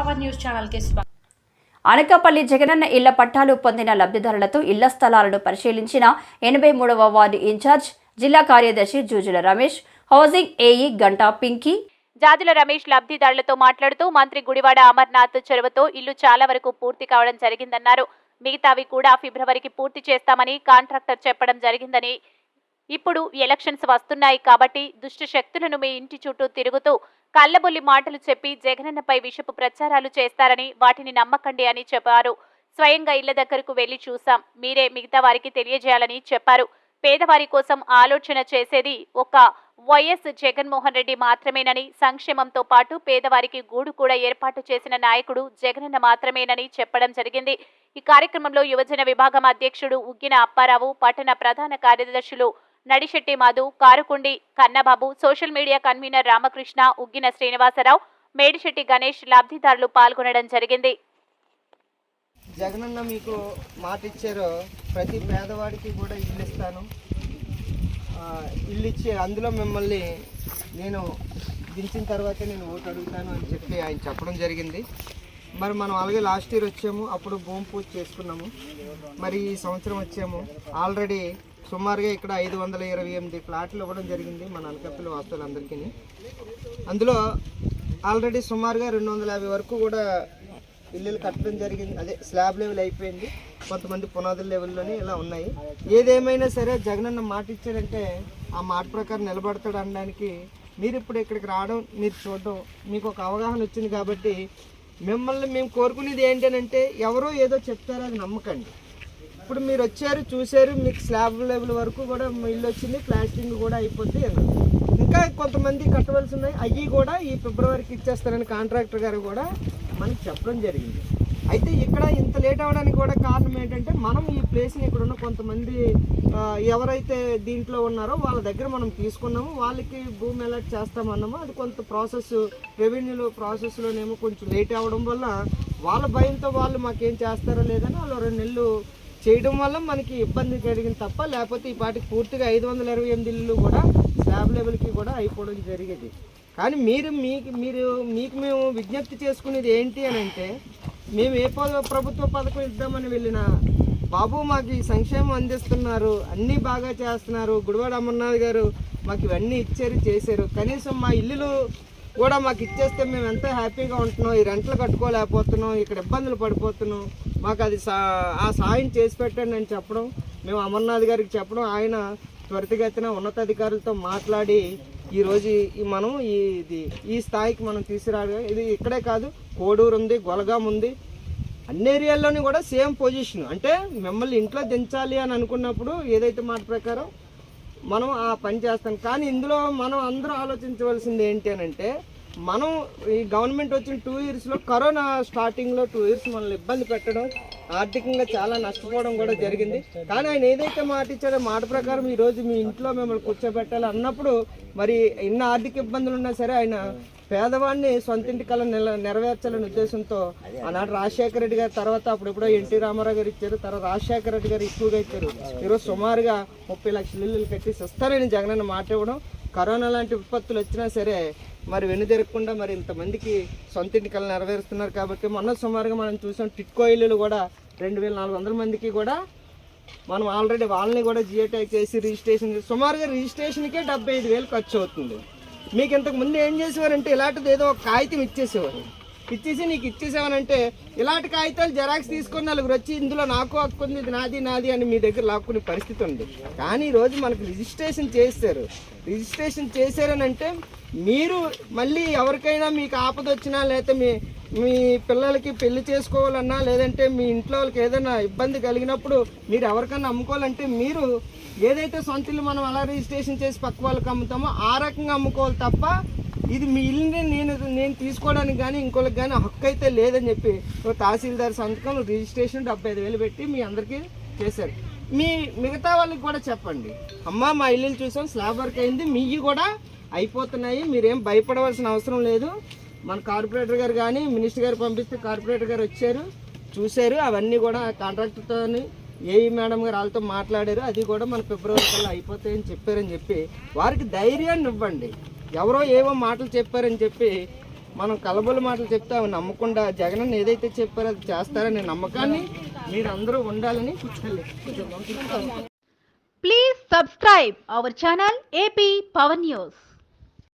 Power news ఛానల్కి స్వాగతం. అనకాపల్లి జగనన్న ఇళ్ళ పట్టాలు పొందిన లబ్ధిదారులతో ఇళ్ళ స్థలాలను పరిశీలించిన ఎనభై మూడవ వార్డు ఇన్ఛార్జ్ జిల్లా కార్యదర్శి జూజుల రమేష్ హౌసింగ్ ఏఈ గంటా పింకీ. జాజుల రమేష్ లబ్ధిదారులతో మాట్లాడుతూ మంత్రి గుడివాడ అమర్నాథ్ చొరవతో ఇల్లు చాలా వరకు పూర్తి కావడం జరిగిందన్నారు. మిగతావి కూడా ఫిబ్రవరికి పూర్తి చేస్తామని కాంట్రాక్టర్ చెప్పడం జరిగిందని. ఇప్పుడు ఎలక్షన్స్ వస్తున్నాయి కాబట్టి దుష్ట శక్తులను మీ ఇంటి చుట్టూ తిరుగుతూ కళ్ళబొల్లి మాటలు చెప్పి జగనన్నపై విషపు ప్రచారాలు చేస్తారని వాటిని నమ్మకండి అని చెప్పారు. స్వయంగా ఇళ్ళ దగ్గరకు వెళ్ళి చూశాం. మీరే మిగతా వారికి తెలియజేయాలని చెప్పారు. పేదవారి కోసం ఆలోచన చేసేది ఒక వైఎస్ జగన్మోహన్ రెడ్డి మాత్రమేనని సంక్షేమంతో పాటు పేదవారికి గూడు కూడా ఏర్పాటు చేసిన నాయకుడు జగనన్న మాత్రమేనని చెప్పడం జరిగింది. ఈ కార్యక్రమంలో యువజన విభాగం అధ్యక్షుడు ఉగ్గిన అప్పారావు పట్టణ ప్రధాన కార్యదర్శులు Nadisetti Madhu Karukundi Kannababu social media convenor Ramakrishna Uggina Srinivasarao Medisetti Ganesh లబ్ధిదారులు పాల్గొనడం జరిగింది. జగనన్న మీకు మాట ఇచ్చారు ప్రతి పేదవాడికి కూడా ఇల్లు ఇస్తాను. ఇల్లు ఇచ్చి అందులో మిమ్మల్ని నేను దించిన తర్వాత నేను ఓటు అడుగుతాను అని చెప్పి ఆయన చెప్పడం జరిగింది. మరి మనం అలాగే లాస్ట్ ఇయర్ వచ్చాము. అప్పుడు భూమి పూజ చేసుకున్నాము. మరి ఈ సంవత్సరం వచ్చాము. ఆల్రెడీ సుమారుగా ఇక్కడ ఐదు వందల ఇరవై ఎనిమిది ఫ్లాట్లు ఇవ్వడం జరిగింది మన అనకప్పల వాస్తువులందరికీ అందులో ఆల్రెడీ సుమారుగా రెండు వందల యాభై వరకు కూడా ఇల్లులు కట్టడం జరిగింది. అదే స్లాబ్ లెవెల్ అయిపోయింది. కొంతమంది పునాదుల లెవెల్లోనే ఇలా ఉన్నాయి. ఏదేమైనా సరే జగనన్న మాట ఇచ్చాడంటే ఆ మాట ప్రకారం నిలబడతాడు అనడానికి మీరు ఇప్పుడు ఇక్కడికి రావడం మీరు చూడడం మీకు ఒక అవగాహన వచ్చింది కాబట్టి మిమ్మల్ని మేము కోరుకునేది ఏంటంటే ఎవరో ఏదో చెప్తారో అది నమ్మకండి. ఇప్పుడు మీరు వచ్చారు చూశారు మీకు స్లాబ్ లెవెల్ వరకు కూడా ఇల్లు వచ్చింది ప్లాస్టింగ్ కూడా అయిపోతే ఇంకా కొంతమంది కట్టవలసి ఉన్నాయి. అవి కూడా ఈ ఫిబ్రవరికి ఇచ్చేస్తారని కాంట్రాక్టర్ గారు కూడా మనకి చెప్పడం జరిగింది. అయితే ఇక్కడ ఇంత లేట్ అవ్వడానికి కూడా కారణం ఏంటంటే మనం ఈ ప్లేస్ని ఇక్కడ ఉన్న కొంతమంది ఎవరైతే దీంట్లో ఉన్నారో వాళ్ళ దగ్గర మనం తీసుకున్నాము. వాళ్ళకి భూమి అలాట్ చేస్తామన్నాము. అది కొంత ప్రాసెస్ రెవెన్యూలో ప్రాసెస్లోనేమో కొంచెం లేట్ అవ్వడం వల్ల వాళ్ళ భయంతో వాళ్ళు మాకేం చేస్తారో లేదని వాళ్ళు రెండు నెలలు చేయడం వల్ల మనకి ఇబ్బంది కలిగింది తప్ప లేకపోతే ఈ పాటికి పూర్తిగా ఐదు వందల ఇరవై ఎనిమిది ఇల్లు కూడా స్లాబ్ లెవెల్కి కూడా అయిపోవడం జరిగేది. కానీ మీరు మీకు మీరు మీకు మేము విజ్ఞప్తి చేసుకునేది ఏంటి అని అంటే మేము ఏ ప్రభుత్వ పథకం ఇద్దామని వెళ్ళినా బాబు మాకు ఈ సంక్షేమం అందిస్తున్నారు అన్నీ బాగా చేస్తున్నారు. గుడివాడ అమర్నాథ్ గారు మాకు ఇవన్నీ ఇచ్చారు చేశారు. కనీసం మా ఇల్లులు కూడా మాకు ఇచ్చేస్తే మేము ఎంతో హ్యాపీగా ఉంటున్నాం ఈ రెంట్లు కట్టుకోలేకపోతున్నాం ఇక్కడ ఇబ్బందులు పడిపోతున్నాం. మాకు అది ఆ సాయం చేసి పెట్టండి అని చెప్పడం మేము అమర్నాథ్ గారికి చెప్పడం ఆయన త్వరితగతిన ఉన్నతాధికారులతో మాట్లాడి ఈరోజు మనం ఈ ఇది ఈ స్థాయికి మనం తీసుకురావడం ఇది ఇక్కడే కాదు కోడూరు ఉంది గొలగాం ఉంది. అన్ని ఏరియాల్లోని కూడా సేమ్ పొజిషన్. అంటే మిమ్మల్ని ఇంట్లో దించాలి అని అనుకున్నప్పుడు ఏదైతే మాట ప్రకారం మనం ఆ పని చేస్తాం. కానీ ఇందులో మనం అందరూ ఆలోచించవలసింది ఏంటి అని అంటే మనం ఈ గవర్నమెంట్ వచ్చిన టూ ఇయర్స్లో కరోనా స్టార్టింగ్లో టూ ఇయర్స్ మనల్ని ఇబ్బంది పెట్టడం ఆర్థికంగా చాలా నష్టపోవడం కూడా జరిగింది. కానీ ఆయన ఏదైతే మాట ఇచ్చాడో మాట ప్రకారం ఈరోజు మీ ఇంట్లో మిమ్మల్ని కూర్చోబెట్టాలి అన్నప్పుడు మరి ఎన్ని ఆర్థిక ఇబ్బందులు ఉన్నా సరే ఆయన పేదవాడిని సొంతింటి కళ నెరవేర్చాలనే ఉద్దేశంతో ఆనాడు రాజశేఖర రెడ్డి గారి తర్వాత అప్పుడెప్పుడో ఎన్టీ రామారావు గారు ఇచ్చారు తర్వాత రాజశేఖర రెడ్డి గారు ఎక్కువగా ఇచ్చారు. ఈరోజు సుమారుగా ముప్పై లక్షల ఇల్లు కట్టేసి ఇస్తారని జగనన్న మాట ఇవ్వడం కరోనా లాంటి విపత్తులు వచ్చినా సరే మరి వెనుదిరగకుండా మరి ఇంతమందికి సొంతింటి కళ నెరవేరుస్తున్నారు కాబట్టి మొన్న సుమారుగా మనం చూసాం టిట్కో ఇల్లులు కూడా రెండు వేల నాలుగు వందల మందికి కూడా మనం ఆల్రెడీ వాళ్ళని కూడా జియో ట్యాగ్ చేసి రిజిస్ట్రేషన్ చేసి సుమారుగా రిజిస్ట్రేషన్కే డెబ్బై ఐదు వేలు ఖర్చు అవుతుంది. మీకు ఇంతకు ముందు ఏం చేసేవారంటే ఇలాంటిది ఏదో ఒక కాగితం ఇచ్చేసేవారు. ఇచ్చేసి నీకు ఇచ్చేసేవారంటే ఇలాంటి కాగితాలు జెరాక్స్ తీసుకొని నలుగురు వచ్చి ఇందులో నాకు హక్కు ఉంది ఇది నాది నాది అని మీ దగ్గర లాక్కునే పరిస్థితి ఉంది. కానీ ఈరోజు మనకు రిజిస్ట్రేషన్ చేస్తారు రిజిస్ట్రేషన్ చేశారనంటే మీరు మళ్ళీ ఎవరికైనా మీకు ఆపద వచ్చినా లేకపోతే మీ మీ పిల్లలకి పెళ్ళి చేసుకోవాలన్నా లేదంటే మీ ఇంట్లో వాళ్ళకి ఏదైనా ఇబ్బంది కలిగినప్పుడు మీరు ఎవరికైనా అమ్ముకోవాలంటే మీరు ఏదైతే సొంత ఇల్లు మనం అలా రిజిస్ట్రేషన్ చేసి పక్క వాళ్ళకి అమ్ముతామో ఆ రకంగా అమ్ముకోవాలి తప్ప ఇది మీ ఇల్లుని నేను నేను తీసుకోవడానికి కానీ ఇంకోళ్ళకి కానీ హక్కు అయితే లేదని చెప్పి తహసీల్దార్ సంతకం రిజిస్ట్రేషన్ డెబ్బై ఐదు వేలు పెట్టి మీ అందరికీ చేశారు. మీ మిగతా వాళ్ళకి కూడా చెప్పండి. అమ్మ మా ఇల్లుని చూసాం స్లాబ్ వర్క్ అయింది మీవి కూడా అయిపోతున్నాయి మీరేం భయపడవలసిన అవసరం లేదు. మన కార్పొరేటర్ గారు కానీ మినిస్టర్ గారు పంపిస్తే కార్పొరేటర్ గారు వచ్చారు చూశారు. అవన్నీ కూడా కాంట్రాక్టర్తో ఏఈ మేడం గారు వాళ్ళతో మాట్లాడారు. అది కూడా మన ఫిబ్రవరి కల్లా అయిపోతాయని చెప్పారని చెప్పి వారికి ధైర్యాన్ని ఇవ్వండి. ఎవరో ఏవో మాటలు చెప్పారని చెప్పి మనం కలబుల మాటలు చెప్తే అవి నమ్మకుండా జగన్ ఏదైతే చెప్పారో అది చేస్తారనే నమ్మకాన్ని మీరు అందరూ ఉండాలని please subscribe our channel AP power news